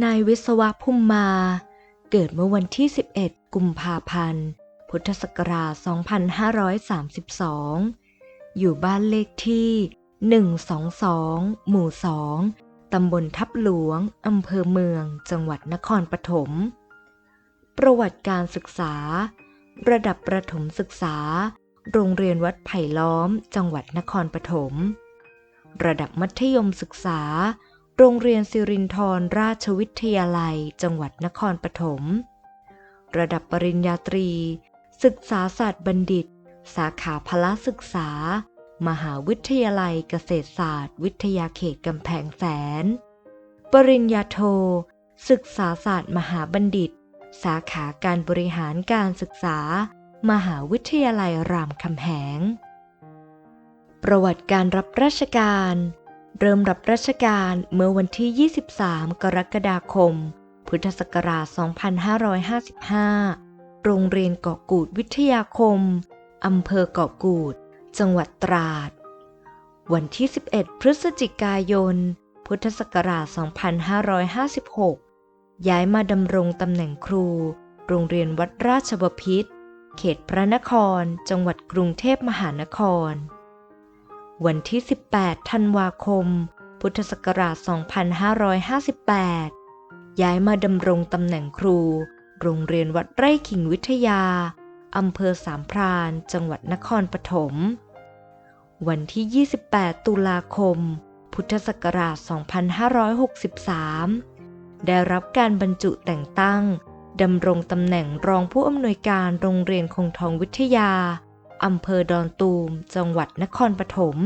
นายวิศวะพุ่มมา เกิดเมื่อวันที่ 11 กุมภาพันธ์ พุทธศักราช 2532 อยู่บ้านเลขที่ 122 หมู่ 2 ตำบลทับหลวง อำเภอเมือง จังหวัดนครปฐม ประวัติการศึกษา ระดับประถมศึกษา โรงเรียนวัดไผ่ล้อม จังหวัดนครปฐม ระดับมัธยมศึกษา โรงเรียนสิรินธรราชวิทยาลัยจังหวัดนครปฐม ระดับปริญญาตรี ศึกษาศาสตร์บัณฑิต สาขาพละศึกษา มหาวิทยาลัยเกษตรศาสตร์ วิทยาเขตกำแพงแสน ปริญญาโท ศึกษาศาสตร์มหาบัณฑิต สาขาการบริหารการศึกษา มหาวิทยาลัยรามคำแหง ประวัติการรับราชการ เริ่มรับราชการเมื่อวันที่ 23 กรกฎาคม พุทธศักราช 2555 โรงเรียนเกาะกูดวิทยาคม อำเภอเกาะกูด จังหวัดตราด วันที่ 11 พฤศจิกายน พุทธศักราช 2556 ย้ายมาดำรงตำแหน่งครู โรงเรียนวัดราชบพิตรเขตพระนคร จังหวัดกรุงเทพมหานคร วันที่ 18 ธันวาคม พุทธศักราช 2558 ย้ายมาดำรงตำแหน่งครู โรงเรียนวัดไร่ขิงวิทยา อำเภอสามพราน จังหวัดนครปฐม วันที่ 28 ตุลาคม พุทธศักราช 2563 ได้รับการบรรจุแต่งตั้งดำรงตำแหน่งรองผู้อำนวยการโรงเรียนคงทองวิทยา อำเภอดอนตูม จังหวัดนครปฐม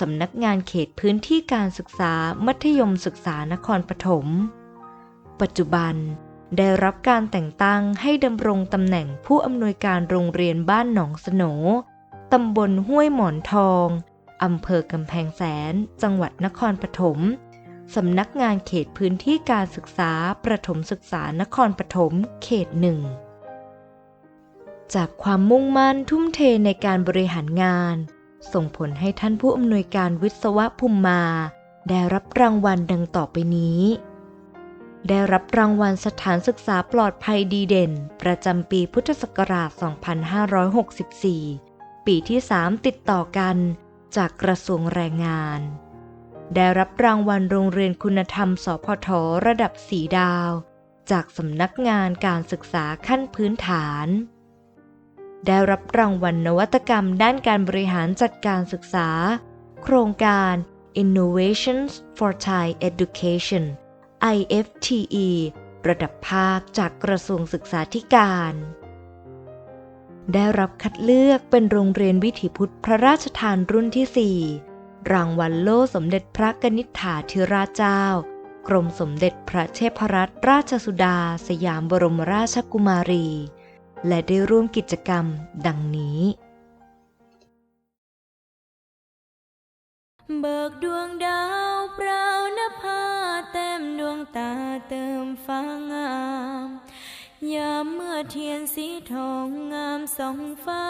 สำนักงานเขตพื้นที่การศึกษามัธยมศึกษานครปฐม ปัจจุบันได้รับการแต่งตั้งให้ดำรงตำแหน่งผู้อำนวยการโรงเรียนบ้านหนองสโหนตำบลห้วยหมอนทองอำเภอกำแพงแสน จังหวัดนครปฐมสำนักงานเขตพื้นที่การศึกษาประถมศึกษานครปฐมเขตหนึ่ง จากความมุ่งมั่นทุ่มเทในการบริหารงาน ส่งผลให้ท่านผู้อำนวยการวิศวะภูมิมา ได้รับรางวัลดังต่อไปนี้ ได้รับรางวัลสถานศึกษาปลอดภัยดีเด่น ประจำปีพุทธศักราช 2564 ปีที่ 3 ติดต่อกันจากกระทรวงแรงงาน ได้รับรางวัลโรงเรียนคุณธรรม สพทระดับสีดาว จากสำนักงานการศึกษาขั้นพื้นฐาน ได้รับรางวัลนวัตกรรมด้านการบริหารจัดการศึกษา โครงการ Innovations for Thai Education IFTE ระดับภาคจากกระทรวงศึกษาธิการ ได้รับคัดเลือกเป็นโรงเรียนวิถีพุทธพระราชทานรุ่นที่ 4 รางวัลโล่สมเด็จพระกนิษฐาธิราชเจ้า กรมสมเด็จพระเทพรัตนราชสุดา สยามบรมราชกุมารี และได้ร่วมกิจกรรมดังนี้ เบิกดวงดาวเปล่านภาเต็มดวงตาเติมฟ้างาม ยามเมื่อเทียนสีทองงามสองฟ้า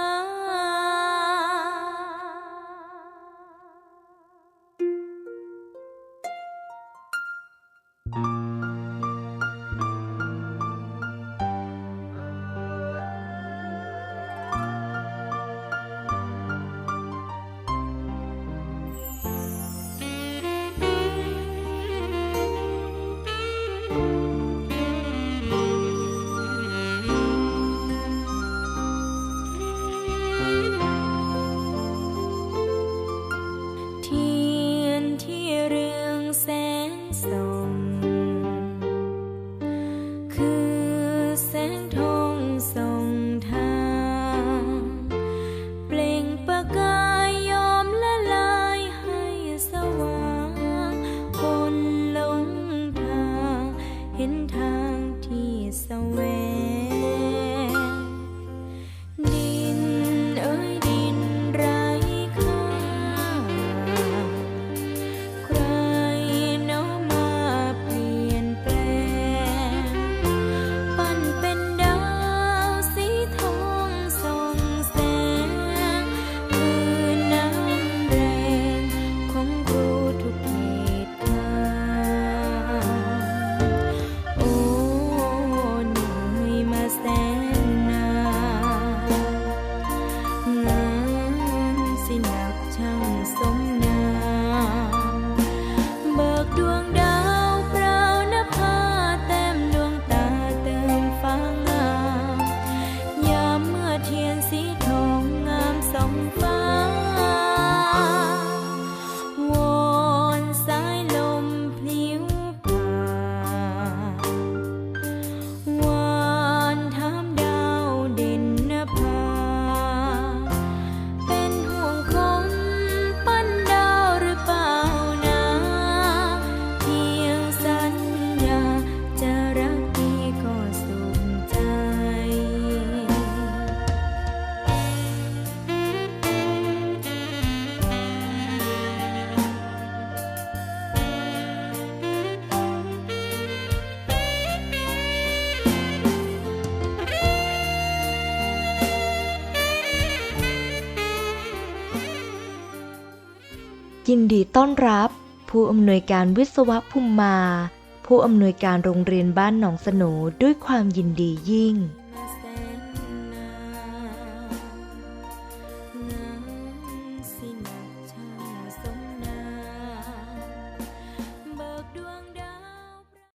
ยินดีต้อนรับ ผู้อำนวยการวิศวะภูมิมา ผู้อำนวยการโรงเรียนบ้านหนองสนูด้วยความยินดียิ่ง